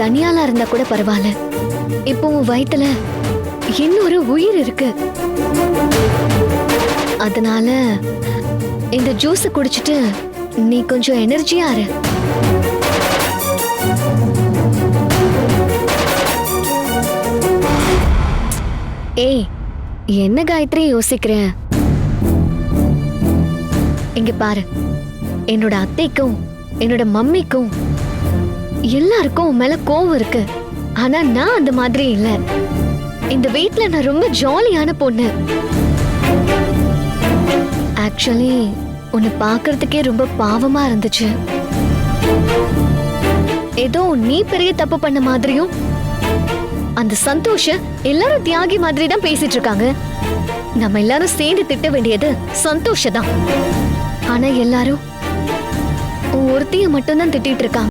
தனியாலா இருந்தா கூட பரவாயில்ல. இப்போ உன் வயிற்றுல இன்னொரு உயிர் இருக்கு. அதனால இந்த ஜூஸ் குடிச்சிட்டு நீ கொஞ்சம் எனர்ஜியா இரு. ஏய் என்ன காயத்ரி யோசிக்கிற? இங்க பாரு என்னோட அத்தைக்கும் என்னோட மம்மிக்கும் எல்லாருக்கும் உன் மேல கோவம் இருக்கு. ஆனா நான் அந்த மாதிரி இல்ல. இந்த வீட்ல நான் ரொம்ப ஜாலியான பொண்ணு. ஆக்சுவலி உன்னை பாக்குறதுக்கே ரொம்ப பாவமா இருந்துச்சு. ஏதோ நீ பெரிய தப்பு பண்ண மாதிரியும் அந்த சந்தோஷ எல்லாரும் தியாகி மாதிரி தான் பேசிட்டு இருக்காங்க. நம்ம எல்லாரும் சேர்ந்து திட்ட வேண்டியது சந்தோஷ தான். ஆனா எல்லாரும் உன் ஒருத்திய மட்டும் தான் திட்டிட்டு இருக்காங்க.